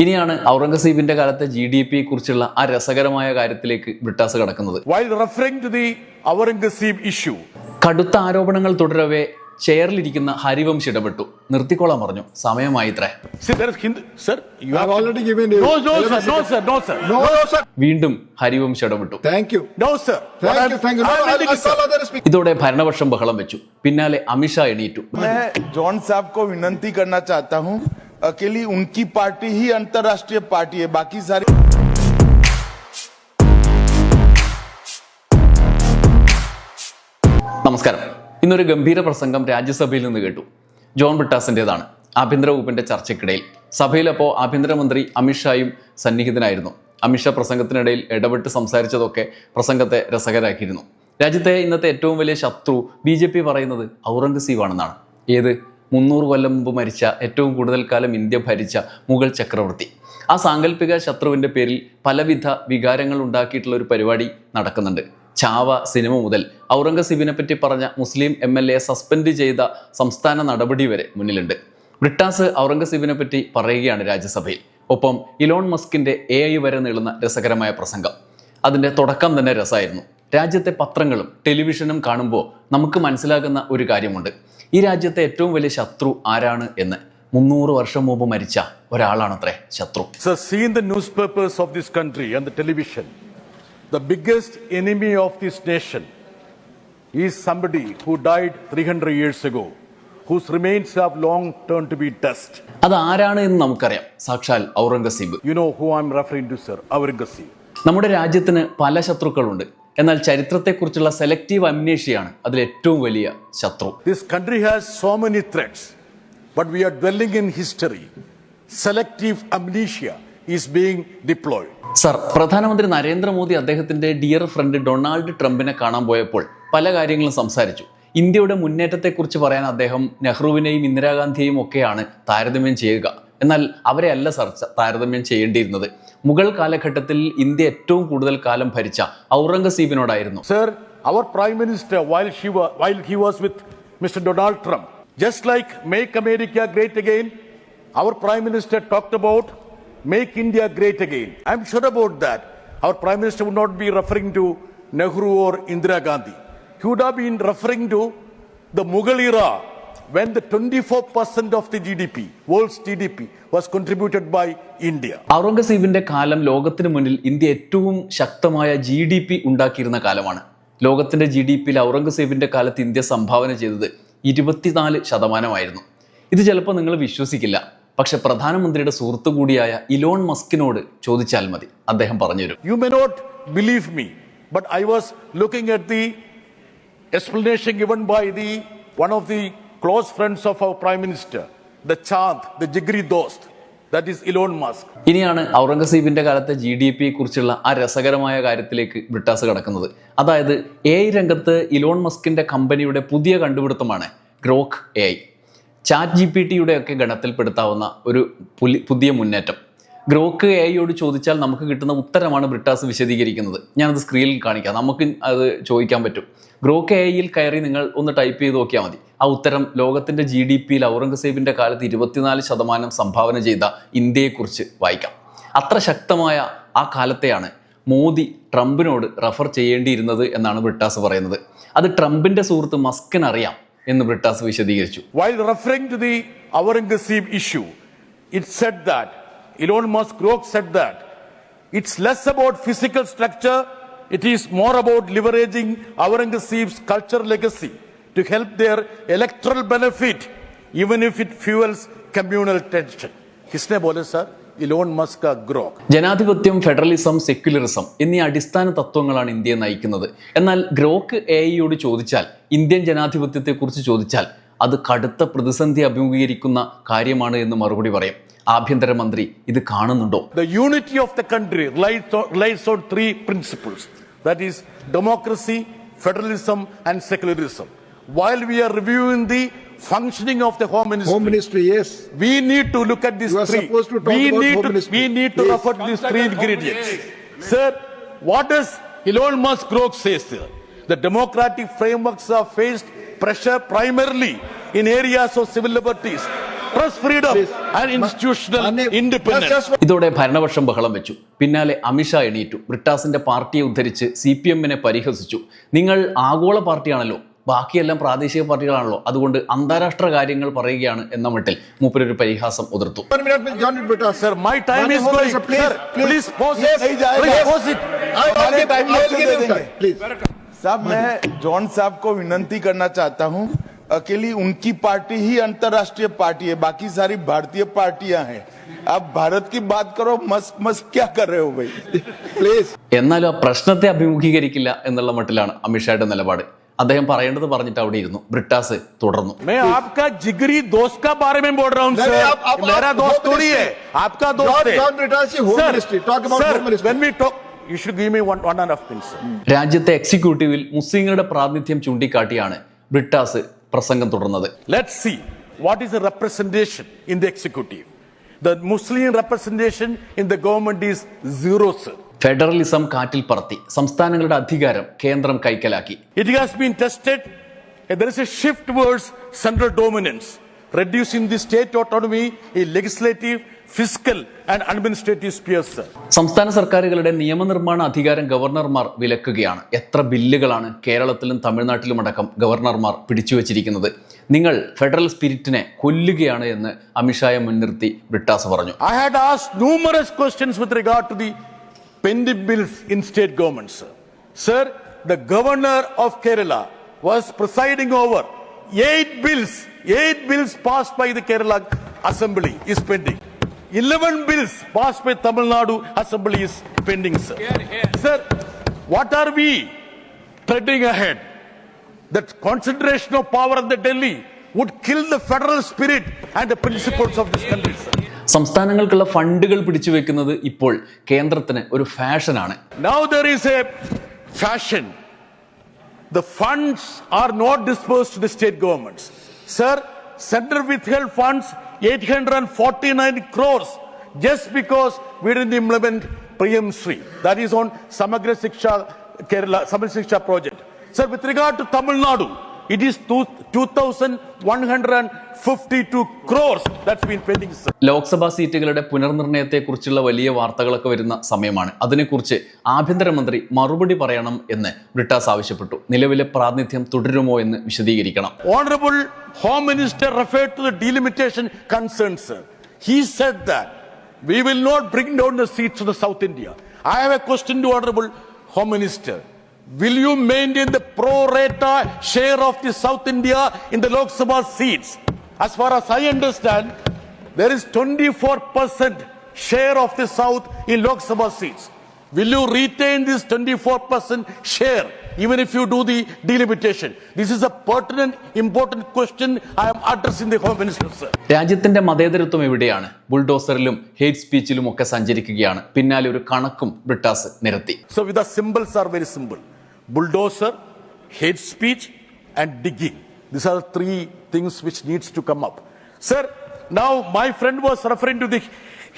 ഇനിയാണ് ഔറംഗസീബിന്റെ കാലത്തെ ജി ഡി പി കുറിച്ചുള്ള ആ രസകരമായ കാര്യത്തിലേക്ക് ബ്രിട്ടാസ് കടക്കുന്നത്. കടുത്ത ആരോപണങ്ങൾ തുടരവേ ചെയറിലിരിക്കുന്ന ഹരിവംശ് ഇടപെട്ടു. നിർത്തിക്കോളാൻ പറഞ്ഞു. സമയമായി വീണ്ടും ഹരിവംശ് ഇടപെട്ടു. ഇതോടെ ഭരണപക്ഷം ബഹളം വെച്ചു. പിന്നാലെ അമിത്ഷാ എണീറ്റു. ജോൺ സാബ് വിനന്തി को विनंती करना चाहता हूं अकेली उनकी पार्टी ही अंतर्राष्ट्रीय पार्टी है बाकी सारी നമസ്കാരം ഇന്നൊരു ഗംഭീര പ്രസംഗം രാജ്യസഭയിൽ നിന്ന് കേട്ടു ജോൺ ബ്രിട്ടാസിൻ്റെതാണ് ആഭ്യന്തര വകുപ്പിന്റെ ചർച്ചയ്ക്കിടയിൽ സഭയിലപ്പോൾ ആഭ്യന്തരമന്ത്രി അമിത്ഷായും സന്നിഹിതനായിരുന്നു അമിത്ഷാ പ്രസംഗത്തിനിടയിൽ ഇടപെട്ട് സംസാരിച്ചതൊക്കെ പ്രസംഗത്തെ രസകരാക്കിയിരുന്നു രാജ്യത്തെ ഇന്നത്തെ ഏറ്റവും വലിയ ശത്രു ബി ജെ പി പറയുന്നത് ഔറംഗസീബാണെന്നാണ് ഏത് മുന്നൂറ് കൊല്ലം മുമ്പ് മരിച്ച ഏറ്റവും കൂടുതൽ കാലം ഇന്ത്യ ഭരിച്ച മുഗൾ ചക്രവർത്തി. ആ സാങ്കല്പിക ശത്രുവിന്റെ പേരിൽ പലവിധ വികാരങ്ങൾ ഉണ്ടാക്കിയിട്ടുള്ള ഒരു പരിപാടി നടക്കുന്നുണ്ട്. ചാവ സിനിമ മുതൽ ഔറംഗസീബിനെ പറ്റി പറഞ്ഞ Muslim M L A suspend ചെയ്ത സംസ്ഥാന നടപടി വരെ മുന്നിലുണ്ട്. ബ്രിട്ടാസ് ഔറംഗസീബിനെ പറ്റി പറയുകയാണ് രാജ്യസഭയിൽ. ഒപ്പം ഇലോൺ മസ്കിന്റെ എ ഐ വരെ നീളുന്ന രസകരമായ പ്രസംഗം. അതിന്റെ തുടക്കം തന്നെ രസമായിരുന്നു. രാജ്യത്തെ പത്രങ്ങളും ടെലിവിഷനും കാണുമ്പോൾ നമുക്ക് മനസ്സിലാകുന്ന ഒരു കാര്യമുണ്ട്. ഈ രാജ്യത്തെ ഏറ്റവും വലിയ ശത്രു ആരാണ് എന്ന്? മുന്നൂറ് വർഷം മുമ്പ് മരിച്ച ഒരാളാണത്രേ ശത്രു. Seen the newspapers of this country and television the biggest enemy of this nation is somebody who died three hundred years ago whose remains have long turn to be അത് ആരാണ് എന്ന് നമുക്കറിയാം. സാക്ഷാൽ Aurangzeb. You know who I'm referring to sir Aurangzeb. നമ്മുടെ രാജ്യത്തിന് പല ശത്രുക്കളുണ്ട്. എന്നാൽ ചരിത്രത്തെക്കുറിച്ചുള്ള സെലക്റ്റീവ് അമ്നേഷ്യയാണ് അതിൽ ഏറ്റവും വലിയ ശത്രു. This country has so many threads but we are dwelling in history selective amnesia is being deployed sir പ്രധാനമന്ത്രി നരേന്ദ്രമോദി അദ്ദേഹത്തിന്റെ ഡിയർ ഫ്രണ്ട് ഡൊണാൾഡ് ട്രംപിനെ കാണാൻ പോയപ്പോൾ പല കാര്യങ്ങളും സംസാരിച്ചു. ഇന്ത്യയുടെ മുന്നേറ്റത്തെക്കുറിച്ച് പറയാൻ അദ്ദേഹം നെഹ്റുവിനെയും ഇന്ദിരാഗാന്ധിയെയും ഒക്കെയാണ് താരതമ്യം ചെയ്യുക. എന്നാൽ അവരെയല്ല സർ താരതമ്യം ചെയ്യേണ്ടിയിരുന്നത്. മുഗൾ കാലഘട്ടത്തിൽ ഇന്ത്യ ഏറ്റവും കൂടുതൽ കാലം ഭരിച്ച ഔറംഗസീബിനോടായിരുന്നു. Sir our prime minister he was with mister Donald Trump just like make America great again our prime minister talked about make India great again I'm sure about that our prime minister would not be referring to Nehru or Indira Gandhi he'd been referring to the Mughal era when the 24% of the GDP, world's GDP, was contributed by India. ഔറംഗസീബിന്റെ കാലം ലോകത്തിന് മുന്നിൽ India ഏറ്റവും ശക്തമായ G D P ഉണ്ടാക്കിയിരുന്ന കാലമാണ്. ലോകത്തിന്റെ G D പിയിൽ ഔറംഗസീബിന്റെ കാലത്ത് India സംഭാവന ചെയ്തത് ഇരുപത്തിനാല് ശതമാനമായിരുന്നു. ഇത് ചിലപ്പോൾ നിങ്ങൾ വിശ്വസിക്കില്ല. പക്ഷെ പ്രധാനമന്ത്രിയുടെ സുഹൃത്തു കൂടിയായ ഇലോൺ മസ്കിനോട് ചോദിച്ചാൽ മതി. അദ്ദേഹം പറഞ്ഞുതരും. You may not believe me but I was looking at the explanation given by the one of the close friends of our Prime Minister, the Chand the ജിഗ്രി Dost, that is Elon Musk. ഇനിയാണ് ഔറംഗസീബിന്റെ കാലത്തെ G D പിയെ കുറിച്ചുള്ള ആ രസകരമായ കാര്യത്തിലേക്ക് ബ്രിട്ടാസ് കടക്കുന്നത്. അതായത് എ ഐ രംഗത്ത് ഇലോൺ മസ്കിന്റെ കമ്പനിയുടെ പുതിയ കണ്ടുപിടുത്തമാണ് Grok A I chat G P ടിയുടെ ഒക്കെ ഗണത്തിൽപ്പെടുത്താവുന്ന ഒരു പുതിയ മുന്നേറ്റം. ഗ്രോക്ക് എ ഐയോട് ചോദിച്ചാൽ നമുക്ക് കിട്ടുന്ന ഉത്തരമാണ് ബ്രിട്ടാസ് വിശദീകരിക്കുന്നത്. ഞാനത് സ്ക്രീനിൽ കാണിക്കാം. നമുക്ക് അത് ചോദിക്കാൻ പറ്റും. ഗ്രോക്ക് എ ഐയിൽ കയറി നിങ്ങൾ ഒന്ന് ടൈപ്പ് ചെയ്ത് നോക്കിയാൽ മതി. ആ ഉത്തരം ലോകത്തിന്റെ ജി ഡി പിയിൽ ഔറംഗസേബിന്റെ കാലത്ത് ഇരുപത്തിനാല് ശതമാനം സംഭാവന ചെയ്ത ഇന്ത്യയെക്കുറിച്ച് വായിക്കാം. അത്ര ശക്തമായ ആ കാലത്തെയാണ് മോദി ട്രംപിനോട് റഫർ ചെയ്യേണ്ടിയിരുന്നത് എന്നാണ് ബ്രിട്ടാസ് പറയുന്നത്. അത് ട്രംപിന്റെ സുഹൃത്ത് മസ്കിന് അറിയാം എന്ന് ബ്രിട്ടാസ് വിശദീകരിച്ചു. While referring to the Aurangzeb issue it said that, Elon Musk said that it's less about physical structure, it is more about leveraging Aurangzeb's cultural legacy to help their electoral benefit, even if it fuels communal tension. His name Elon sir, Elon Musk federalism, ജനാധിപത്യം federalism secularism എന്നീ അടിസ്ഥാന തത്വങ്ങളാണ് ഇന്ത്യയെ നയിക്കുന്നത് എന്നാൽ Grok A ഐയോട് ചോദിച്ചാൽ Indian ജനാധിപത്യത്തെക്കുറിച്ച് ചോദിച്ചാൽ അത് കടുത്ത പ്രതിസന്ധി അഭിമുഖീകരിക്കുന്ന കാര്യമാണ് എന്ന് മറുപടി പറയും ആഭ്യന്തരമന്ത്രി ഇത് കാണുന്നുണ്ടോ The unity of the country relies on, relies on three principles that is, democracy, federalism, and secularism. While we are reviewing the functioning of the Home Ministry, Home Ministry, yes. we need to look at these You are three. supposed to talk we, about need Home to, Ministry. we need to Please. refer to these three ingredients. Sir, what does Elon Musk Grok say, sir? The democratic frameworks are faced pressure primarily in areas of civil liberties, press freedom and institutional independence. ഇതോടെ ഭരണപക്ഷം ബഹളം വെച്ചു പിന്നാലെ അമിത്ഷാ എണീറ്റു ബ്രിട്ടാസിന്റെ പാർട്ടിയെ ഉദ്ധരിച്ച് C P എമ്മിനെ പരിഹസിച്ചു നിങ്ങൾ ആഗോള പാർട്ടിയാണല്ലോ ബാക്കിയെല്ലാം പ്രാദേശിക പാർട്ടികളാണല്ലോ അതുകൊണ്ട് അന്താരാഷ്ട്ര കാര്യങ്ങൾ പറയുകയാണ് എന്ന മട്ടിൽ മൂപ്പരൊരു പരിഹാസം ഉതിർത്തു One minute, please, John Brittas. Sir, my time One is moment, going. sir, please, Sir, please pause it. नहीं जाएगा। Please pause it. I will हमारे give, time I will आपको give दे him देंगे। time, please. साहब मैं John साहब को विनंती करना चाहता हूं अकेली उनकी पार्टी ही अंतर्राष्ट्रीय पार्टी है बाकी सारी भारतीय पार्टियां हैं आप भारत की बात करो मस्क मस्क क्या कर रहे हो भाई Please. എന്നാലും ആ പ്രശ്നത്തെ അഭിമുഖീകരിക്കില്ല എന്നുള്ള മട്ടിലാണ് അമിത്ഷായുടെ നിലപാട് അദ്ദേഹം പറയേണ്ടത് പറഞ്ഞിട്ട് അവിടെ ഇരുന്നു ബ്രിട്ടാസ് തുടർന്നു मैं आपका जिगरी दोस्त का बारे में बोल रहा हूँ नहीं, सर नहीं, आप- आप- मेरा आप दोस्त home थोड़ी है ministry. आपका दोस्त John- है John Brittas, home Sir, ministry. Talk about sir, home ministry. when we talk you should give me one one and a half minutes sir. രാജ്യത്തെ എക്സിക്യൂട്ടീവിൽ മുസ്ലിങ്ങളുടെ പ്രാതിനിധ്യം ചൂണ്ടിക്കാട്ടിയാണ് ബ്രിട്ടാസ് പ്രസംഗം തുടർന്നത് let's see what is the representation in the executive the muslim representation in the government is zero federalism കാറ്റിൽ പറത്തി സംസ്ഥാനങ്ങളുടെ അധികാരം കേന്ദ്രം കൈക്കലാക്കി it has been tested There is a shift towards central dominance, reducing the state autonomy in legislative, fiscal, and administrative spheres. സംസ്ഥാന സർക്കാരുകളുടെ നിയമനിർമ്മാണ അധികാരം ഗവർണർമാർ വിലക്കുകയാണ് എത്ര ബില്ലുകളാണ് കേരളത്തിലും തമിഴ്നാട്ടിലും അടക്കം ഗവർണർമാർ പിടിച്ചുവച്ചിരിക്കുന്നത് നിങ്ങൾ ഫെഡറൽ സ്പിരിറ്റിനെ കൊല്ലുകയാണ് എന്ന് അമിത്ഷായെ മുൻനിർത്തി ബ്രിട്ടാസ് പറഞ്ഞു I had asked numerous questions with regard to the pending bills in state governments. Sir, sir the governor of Kerala was presiding over eight bills, eight bills passed by the Kerala Assembly is pending. 11 bills passed by Tamil Nadu Assembly is pending, sir. Here, here. Sir, what are we treading ahead? That concentration of power in the Delhi would kill the federal spirit and the principles of this country, sir. സംസ്ഥാനങ്ങൾക്കുള്ള ഫണ്ടുകൾ പിടിച്ചുവെക്കുന്നത് ഇപ്പോൾ കേന്ദ്രത്തിന് ഒരു ഫാഷനാണ് Now there is a fashion. The funds are not dispersed to the state governments. Sir, center withheld funds 849 crores just because we didn't implement Sri. That is on Samagra Siksha Kerala Samagra Siksha project. Sir, with regard to Tamil Nadu, it is 2,152 crores that's been pending, sir. Lok Sabha സീറ്റുകളുടെ പുനർനിർണയത്തെക്കുറിച്ചുള്ള വലിയ വാർത്തകളൊക്കെ വരുന്ന സമയമാണ് അതിനെക്കുറിച്ച് ആഭ്യന്തരമന്ത്രി മറുപടി പറയണം എന്ന് ബ്രിട്ടാസ് ആവശ്യപ്പെട്ടു നിലവിലെ പ്രാതിനിധ്യം തുടരുമോ എന്ന് വിശദീകരിക്കണം Honorable Home Minister referred to the delimitation concerns. He said that we will not bring down the seats to the South India. I have a question to Honorable Home Minister. Will you maintain the pro rata share of the South India in the Lok Sabha seats? As far as I understand, there is 24% share of the South in Lok Sabha seats. Will you retain this 24% share even if you do the delimitation? This is a pertinent, important question I am addressing the Home Minister, sir. രാജ്യത്തിന്റെ മതേതരത്വം എവിടെയാണ് ബുൾഡോസറിലും hate സ്പീച്ചിലും ഒക്കെ സഞ്ചരിക്കുകയാണ് പിന്നാലെ ഒരു കണക്കും ബ്രിട്ടാസ് നിരത്തി So with the symbols are very simple. Bulldozer, hate speech, and digging. These are the three things which needs to come up. Sir, now my friend was referring to the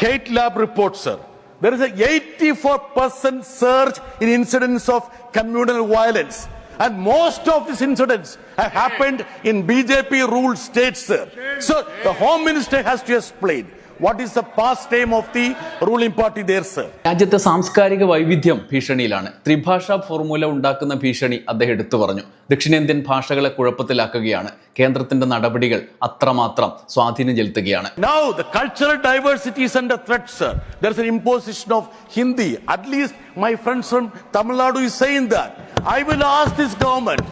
hate lab report, sir. There is a 84% surge in incidents of communal violence. And most of these incidents have happened in BJP ruled states, sir. So the Home Minister has to explain what is the past name of the ruling party there, sir. രാജ്യത്തെ സാംസ്കാരിക വൈവിധ്യം ഭീഷണിയിലാണ് ത്രിഭാഷാ formula ഉണ്ടാക്കുന്ന ഭീഷണി അദ്ദേഹം എടുത്തു പറഞ്ഞു ദക്ഷിണേന്ത്യൻ ഭാഷകളെ കുഴപ്പത്തിലാക്കുകയാണ് കേന്ദ്രത്തിന്റെ നടപടികൾ അത്രമാത്രം സ്വാധീനം ചെലുത്തുകയാണ് Now the cultural diversity is under threat, sir. There's an imposition of Hindi. At least my friends from Tamil Nadu is saying that. I will ask this government,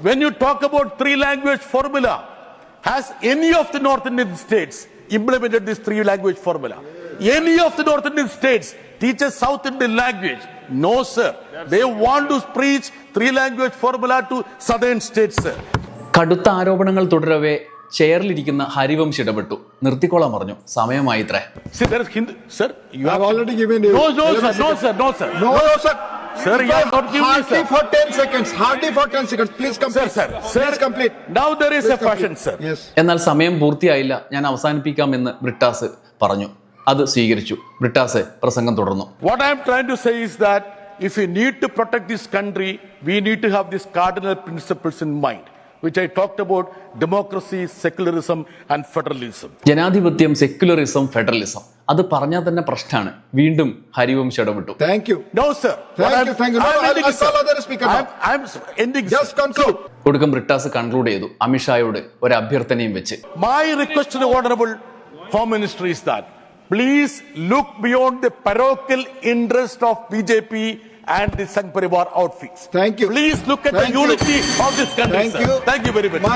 when you talk about three language formula, has any of the North Indian states implemented this three language formula? Any of the North Indian states teaches South Indian language? No, sir. They want to preach three language formula to southern states, sir. കടുത്ത ആരോപണങ്ങൾ തുടരവേ ചെയറിലിരിക്കുന്ന ഹരിവംശ് ഇടപെട്ടു നിർത്തിക്കോളാൻ പറഞ്ഞു സമയമായി ഇത്രേ Sir, you have not given you. No, no, 11 sir, no, seconds. sir, no, sir. No, no, sir. Sir, you have not given me, Hardly sir. for 10 seconds. Hardly for 10 seconds. Please Sir, complete. sir, sir. Please complete. Now there is Please a fashion, sir. Yes. എന്നാൽ സമയം പൂർത്തിയായില്ല ഞാൻ അവസാനിപ്പിക്കാമെന്ന് ബ്രിട്ടാസ് പറഞ്ഞു അത് സ്വീകരിച്ചു ബ്രിട്ടാസ് പ്രസംഗം തുടർന്നു What I am trying to say is that if we need to protect this country, we need to have these cardinal principles in mind. which I talked about democracy, secularism, and federalism. ജനാധിപത്യം secularism federalism അത് പറഞ്ഞാൽ തന്നെ പ്രശ്നമാണ്. വീണ്ടും ഹരിവംശ ഇടപെട്ടു. കൊടുക്കും Brittas conclude ചെയ്തു. അമിത്ഷായോട് ഒരു അഭ്യർത്ഥനയും വെച്ച്. My request honourable home minister that please look beyond the parochial interest of B J P and the Sangh Parivar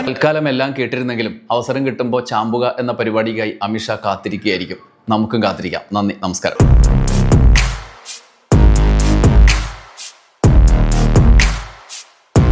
തൽക്കാലം എല്ലാം കേട്ടിരുന്നെങ്കിലും അവസരം കിട്ടുമ്പോൾ ചാമ്പുക എന്ന പരിപാടിക്കായി അമിഷ കാത്തിരിക്കുകയായിരിക്കും. നമുക്കും കാത്തിരിക്കാം. നന്ദി. നമസ്കാരം.